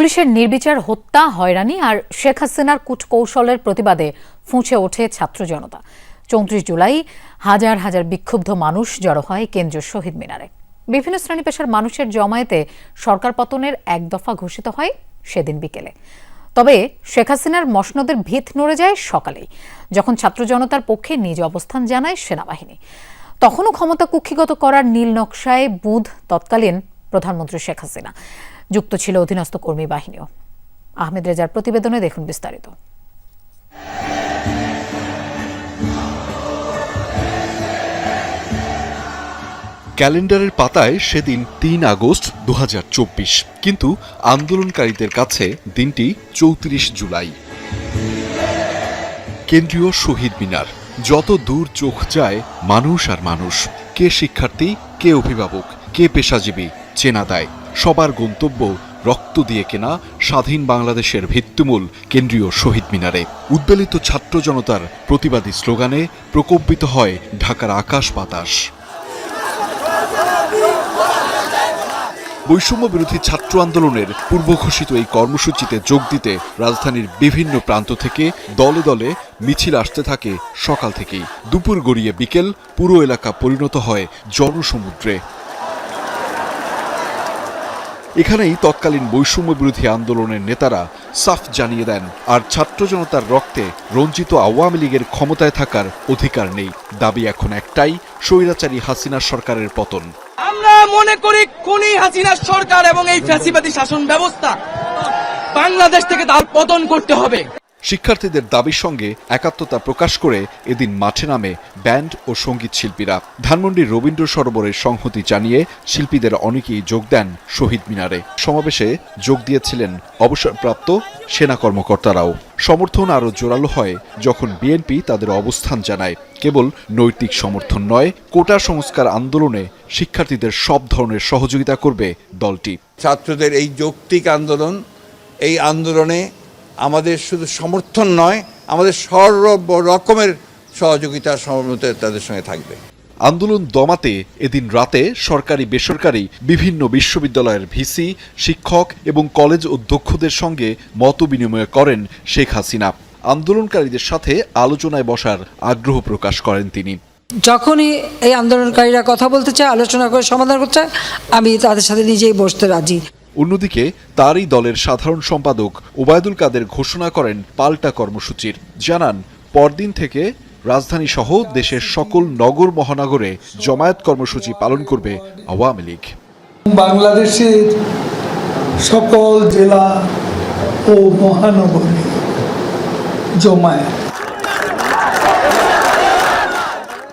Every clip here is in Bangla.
পুলিশের নির্বিচার হত্যা হয়রানি আর শেখ হাসিনার কূটকৌশলের প্রতিবাদে ফুঁচে ওঠে ছাত্র জনতা। চৌত্রিশ জুলাই হাজার হাজার বিক্ষুব্ধ মানুষ জড়ো হয় কেন্দ্রীয় শহীদ মিনারে। বিভিন্ন শ্রেণি পেশার মানুষের জমায়েতে সরকার পতনের এক দফা ঘোষিত হয় সেদিন বিকেলে। তবে শেখ হাসিনার মসনদের ভিত নড়ে যায় সকালেই, যখন ছাত্র জনতার পক্ষে নিজ অবস্থান জানায় সেনাবাহিনী। তখনও ক্ষমতা কুক্ষিগত করার নীল নকশায় বুধ তৎকালীন প্রধানমন্ত্রী শেখ হাসিনা। যুক্ত ছিল অধীনস্থ কর্মী বাহিনীও। আহমেদ রেজার প্রতিবেদনে দেখুন বিস্তারিত। ক্যালেন্ডারের পাতায় সেদিন তিন আগস্ট দু কিন্তু আন্দোলনকারীদের কাছে দিনটি চৌত্রিশ জুলাই। কেন্দ্রীয় শহীদ মিনার। যত দূর চোখ যায় মানুষ আর মানুষ। কে শিক্ষার্থী, কে অভিভাবক, কে পেশাজীবী চেনা দেয়। সবার গন্তব্য রক্ত দিয়ে কেনা স্বাধীন বাংলাদেশের ভিত্তিমূল কেন্দ্রীয় শহীদ মিনারে। উদ্বেলিত ছাত্র জনতার প্রতিবাদী স্লোগানে প্রকম্পিত হয় ঢাকার আকাশ বাতাস। বৈষম্য বিরোধী ছাত্র আন্দোলনের পূর্ব ঘোষিত এই কর্মসূচিতে যোগ দিতে রাজধানীর বিভিন্ন প্রান্ত থেকে দলে দলে মিছিল আসতে থাকে সকাল থেকেই। দুপুর গড়িয়ে বিকেল পুরো এলাকা পরিণত হয় জনসমুদ্রে। এখানেই তৎকালীন বৈষম্য বিরোধী আন্দোলনের নেতারা সাফ জানিয়ে দেন, আর ছাত্র জনতার রক্তে রঞ্জিত আওয়ামী লীগের ক্ষমতায় থাকার অধিকার নেই। দাবি এখন একটাই, স্বৈরাচারী হাসিনা সরকারের পতন। আমরা মনে করি কোনই হাসিনা সরকার এবং এই ফ্যাসিবাদী শাসন ব্যবস্থা বাংলাদেশ থেকে তার পতন করতে হবে। শিক্ষার্থীদের দাবির সঙ্গে একাত্মতা প্রকাশ করে এদিন মাঠে নামে ব্যান্ড ও সংগীত শিল্পীরা। ধানমন্ডির রবীন্দ্র সরোবরের সংহতি জানিয়ে শিল্পীদের অনেকেই যোগ দেন শহীদ মিনারে। সমাবেশে যোগ দিয়েছিলেন অবসরপ্রাপ্ত সেনা কর্মকর্তারাও। সমর্থন আরও জোরালো হয় যখন বিএনপি তাদের অবস্থান জানায়। কেবল নৈতিক সমর্থন নয়, কোটা সংস্কার আন্দোলনে শিক্ষার্থীদের সব ধরনের সহযোগিতা করবে দলটি। ছাত্রদের এই যৌক্তিক আন্দোলন, এই আন্দোলনে আমাদের শুধু সমর্থন নয় আমাদের সর্ব রকমের সহযোগিতা সমর্থ তাদের সঙ্গে থাকবে। আন্দোলন দমাতে এদিন রাতে সরকারি বেসরকারি বিভিন্ন বিশ্ববিদ্যালয়ের ভিসি শিক্ষক এবং কলেজ অধ্যক্ষদের সঙ্গে মত বিনিময় করেন শেখ হাসিনা। আন্দোলনকারীদের সাথে আলোচনায় বসার আগ্রহ প্রকাশ করেন তিনি। যখনই এই আন্দোলনকারীরা কথা বলতে চায় আলোচনা করে সমাধান করতে চায় আমি তাদের সাথে নিজেই বসতে রাজি। অন্যদিকে তারই দলের সাধারণ সম্পাদক ওবায়দুল কাদের ঘোষণা করেন পাল্টা কর্মসূচির। জানান, পরদিন থেকে রাজধানী সহ দেশের সকল নগর মহানগরে জমায়েত কর্মসূচি পালন করবে আওয়ামী লীগ। বাংলাদেশের সকল জেলা ও মহানগরে জমায়েত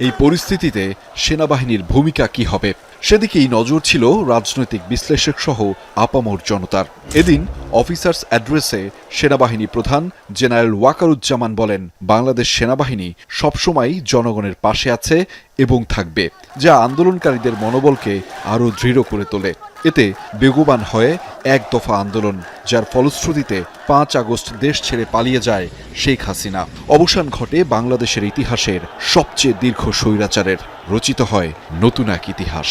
এই পরিস্থিতিতে সেনাবাহিনীর ভূমিকা কি হবে? সেদিকেই নজর ছিল রাজনৈতিক বিশ্লেষক সহ আপামর জনতার। এদিন অফিসার্স অ্যাড্রেসে সেনাবাহিনী প্রধান জেনারেল ওয়াকারুজ্জামান বলেন, বাংলাদেশ সেনাবাহিনী সবসময় জনগণের পাশে আছে এবং থাকবে, যা আন্দোলনকারীদের মনোবলকে আরও দৃঢ় করে তোলে। এতে বেগবান হয়ে এক দফা আন্দোলন, যার ফলশ্রুতিতে পাঁচ আগস্ট দেশ ছেড়ে পালিয়ে যায় শেখ হাসিনা। অবসান ঘটে বাংলাদেশের ইতিহাসের সবচেয়ে দীর্ঘ স্বৈরাচারের, রচিত হয় নতুন এক ইতিহাস।